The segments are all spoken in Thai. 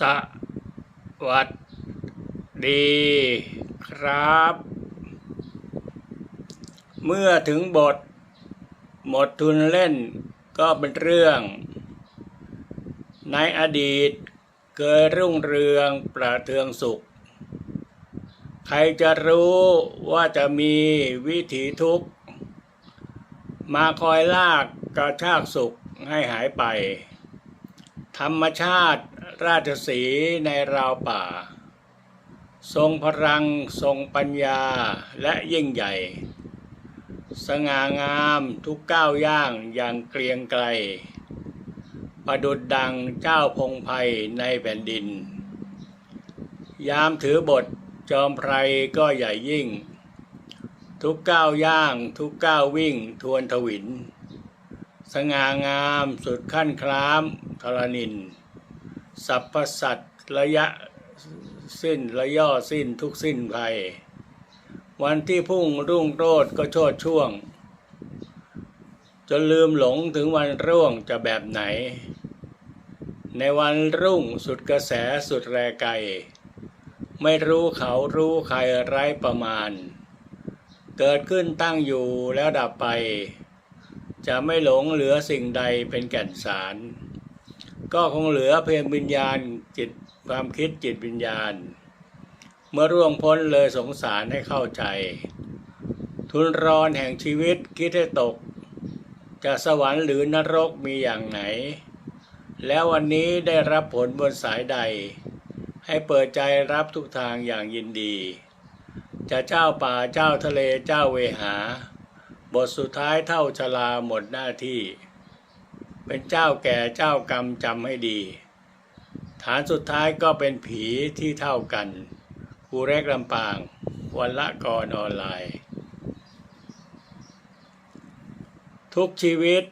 สวัสดีครับ เมื่อถึงบท หมดทุนเล่นก็เป็นเรื่อง ในอดีตเคยรุ่งเรืองประเทืองสุข ใครจะรู้ว่าจะมีวิถีทุกข์ มาคอยลากกระชากสุขให้หายไป ธรรมชาติ ราชสีในราวป่า ทรงพลังทรงปัญญาและยิ่งใหญ่ สง่างามทุกก้าวย่างอย่างเกรียงไกรประดุดดังเจ้าพงไพรในแผ่นดิน ยามถือบทจอมไพรก็ใหญ่ยิ่ง ทุกก้าวย่างทุกก้าววิ่งทวนทวิน สง่างามสุดขั้นคล้ามทรนิน สัพพสัตว์ระยะสิ้นระย่อสิ้นทุกสิ้นภัย วันที่พุ่งรุ่งโรดก็โชดช่วง จนลืมหลงถึงวันร่วงจะแบบไหน ในวันรุ่งสุดกระแสสุดแรไกลไม่รู้เขารู้ใครไร้ประมาณ เกิดขึ้นตั้งอยู่แล้วดับไป จะไม่หลงเหลือสิ่งใดเป็นแก่นสาร ก็คงเหลือเพียงวิญญาณจิตความคิดจิตวิญญาณ เมื่อร่วงพ้นเลยสงสารให้เข้าใจ ทุนรอนแห่งชีวิตคิดให้ตก จะสวรรค์หรือนรกมีอย่างไหน แล้ววันนี้ได้รับผลบนสายใด ให้เปิดใจรับทุกทางอย่างยินดี จะเจ้าป่าเจ้าทะเลเจ้าเวหา บทสุดท้ายเท่าชลาหมดหน้าที่ เป็นเจ้าแก่เจ้ากรรมจำให้ดี ฐานสุดท้ายก็เป็นผีที่เท่ากันครูแรกลำปาง วันละกรออนไลน์ ทุกชีวิต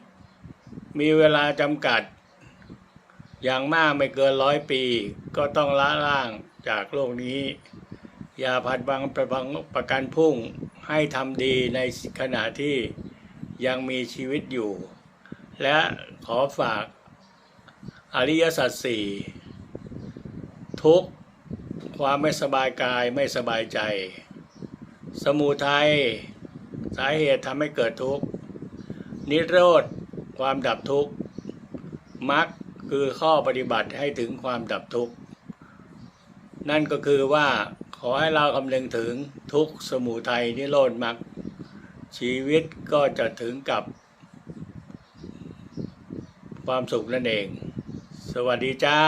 มีเวลาจำกัด อย่างมากไม่เกินร้อยปี ก็ต้องละล่างจากโลกนี้ อย่าผัดบังประบังประกันพุ่งให้ทำดีในขณะที่ยังมีชีวิตอยู่ และขอฝากอริยสัจสี่ทุกความไม่สบายกายไม่สบายใจ สมุทัยสาเหตุทำให้เกิดทุกข์ นิโรธ ความดับทุกข์มรรคคือข้อปฏิบัติให้ถึงความดับทุกข์ นั่นก็คือว่าขอให้เราคำนึงถึงทุกสมุทัยนิโรธมรรคชีวิตก็จะถึงกับ ความสุขนั่นเอง สวัสดีจ้า